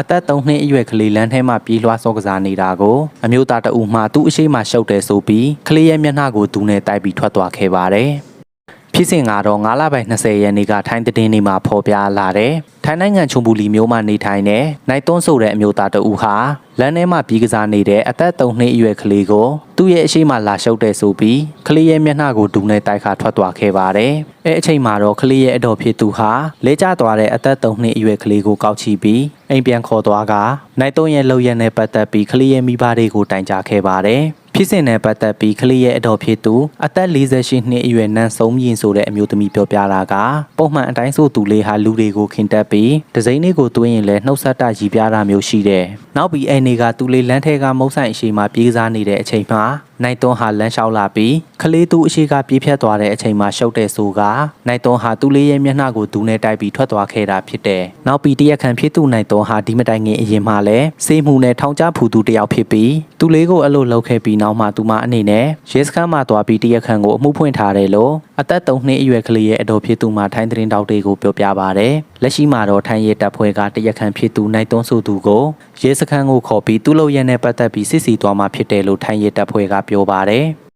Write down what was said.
အသက်3နှစ်အရွယ်ကလေးလမ်းထဲမှာပြေးလွှားစောကစားနေတာကိုအမျိုးသားတအူမှသူ့အရှိမရှုပ်တယ်ဆိုပြီးကလေးရဲ့မျက်နှာကိုသူနဲ့တိုက်ပြီးထွက်သွားခဲ့ပါတယ်။ ဖြစ်စဉ်ကတော့9လပိုင်း20ရက်နေ့ကထိုင်းသတင်းတွေမှာဖော်ပြလာတယ်။ထိုင်းနိုင်ငံချုံပူလီမြို့မှာနေထိုင်တဲ့နိုင်သွန်းဆိုတဲ့အမျိုးသားတအူဟာလမ်းထဲမှာပြေးကစားနေတဲ့အသက်3နှစ်အရွယ်ကလေးကိုသူ့ရဲ့အရှိမလာရှုပ်တယ်ဆိုပြီးကလေးရဲ့မျက်နှာကိုဒူနဲ့တိုက်ခါထွက်သွားခဲ့ပါတယ်။အဲအချိန်မှာတော့ကလေးရဲ့အတော်ဖြစ်သူဟာလဲကျသွားတဲ့အသက်3နှစ်အရွယ်ကလေးကိုကောက်ချီပြီးအိမ်ပြန်ခေါ်သွားကနိုင်သွန်းရဲ့လှုပ်ရက်နဲ့ပတ်သက်ပြီးကလေးရဲ့မိဘတွေကိုတိုင်ကြားခဲ့ပါတယ်။ ဖြစ်စဉ်နဲ့ပတ်သက်ပြီးကလေးရဲ့အတော်ဖြစ်သူအသက်48နှစ်အရွယ်နန်းဆုံးမြင့်ဆိုတဲ့အမျိုးသမီးပြောပြတာကပုံမှန်အတိုင်းဆိုသူလေးဟာလူတွေကိုခင်တက်ပြီးဒဇိန်းလေးကိုတွင်းရင်လည်းနှုတ်ဆက်တာရည်ပြတာမျိုးရှိတယ်။နောက်ပြီးအဲ့နေကသူလေးလမ်းထဲကမုတ်ဆိုင်အရှိမှပြေးစားနေတဲ့အချိန်မှာ နိုင်သွန်းဟာလမ်းလျှောက်လာပြီးကလေးသူအရှိကပြေးဖြတ်သွားတဲ့အချိန်မှာရှုပ်တဲ့ဆိုကနိုင်သွန်းဟာသူလေးရဲ့မျက်နှာကိုဒူးနဲ့တိုက်ပြီးထွက်သွားခဲ့တာဖြစ်တယ်။နောက်ပြီးတရက်ခံဖြစ်သူနိုင်သွန်းဟာဒီမတိုင်ခင်အရင်မှလည်းစေးမှုနဲ့ထောင်ချဖူသူတယောက်ဖြစ်ပြီးသူလေးကိုအဲ့လိုလှုပ်ခဲ့ပြီးနောက်မှသူမအနေနဲ့ရဲစခန်းမှာသွားပြီးတရက်ခံကိုအမှုဖွင့်ထားတယ်လို့အသက်3နှစ်အရွယ်ကလေးရဲ့အတော်ဖြစ်သူမှထိုင်းသတင်းတောက်တွေကိုပြောပြပါရတယ်။လက်ရှိမှာတော့ထိုင်းရဲတပ်ဖွဲ့ကတရက်ခံဖြစ်သူနိုင်သွန်းဆိုသူကိုရဲစခန်းကိုခေါ်ပြီးသူ့လုပ်ရက်နဲ့ပတ်သက်ပြီးစစ်စီသွားမှာဖြစ်တယ်လို့ထိုင်းရဲတပ်ဖွဲ့ကပြောပါတယ်။